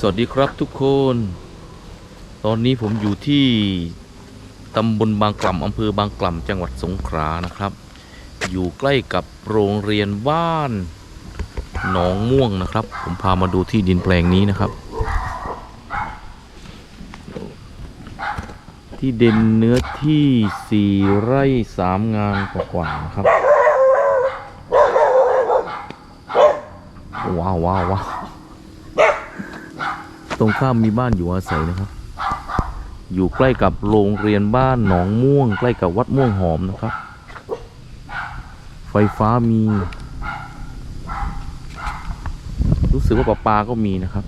สวัสดีครับทุกคน ตอนนี้ผมอยู่ที่ตำบลบางกล่ำอำเภอบางกล่ำจังหวัดสงขลานะครับ อยู่ใกล้กับโรงเรียนบ้านหนองม่วงนะครับ ผมพามาดูที่ดินแปลงนี้นะครับ ที่เด่นเนื้อที่4ไร่3งานกว่าๆนะครับ ว้าวว้าวว้าว ตรงข้ามมีบ้านอยู่อาศัยนะครับ อยู่ใกล้กับโรงเรียนบ้านหนองม่วง ใกล้กับวัดม่วงหอมนะครับ ไฟฟ้ามี รู้สึกว่าประปาก็มีนะครับ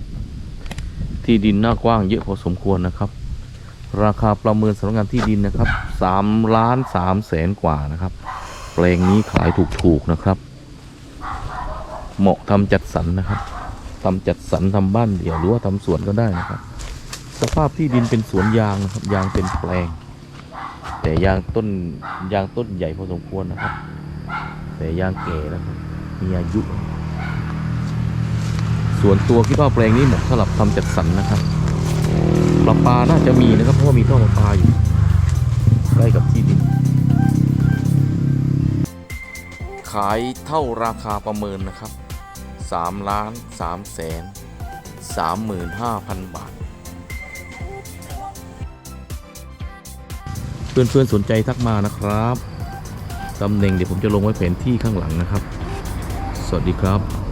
ที่ดินหน้ากว้างเยอะพอสมควรนะครับ ราคาประเมินสำนักงานที่ดินนะครับสามล้านสามแสนกว่านะครับ แปลงนี้ขายถูกๆนะครับ เหมาะทำจัดสรรนะครับ ทำจัดสรรทำบ้านเดี่ยวหรือว่าทำสวนก็ได้นะครับ สภาพที่ดินเป็นสวนยางนะครับยางเป็นแปลง แต่ยางต้นยางต้นใหญ่พอสมควรนะครับ แต่ยางแก่แล้วมีอายุส่วนตัวคิดว่าแปลงนี้เหมาะสำหรับทำจัดสรรนะครับประปาน่าจะมีนะครับเพราะว่ามีท่อประปาอยู่ใกล้กับที่ดิน ขายเท่าราคาประเมินนะครับ 3ล้าน3แสน35,000 บาท เพื่อนๆสนใจทักมานะครับตำแหน่งเดี๋ยวผมจะลงไว้แผนที่ข้างหลังนะครับ สวัสดีครับ